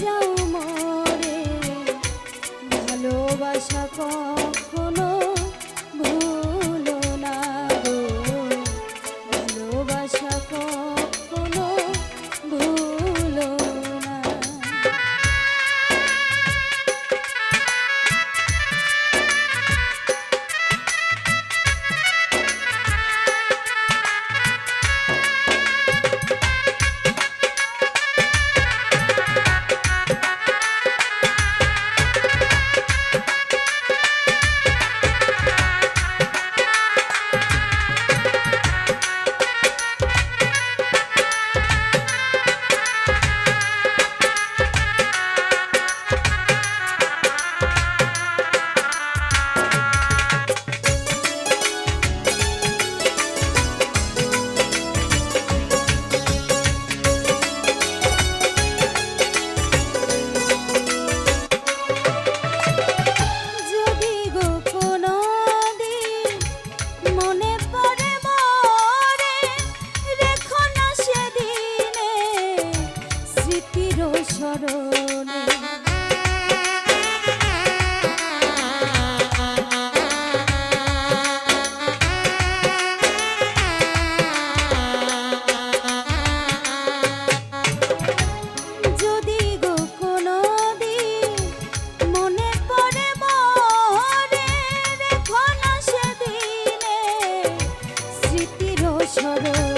যাও মরে ভালোবাসা কখনো স্মরণে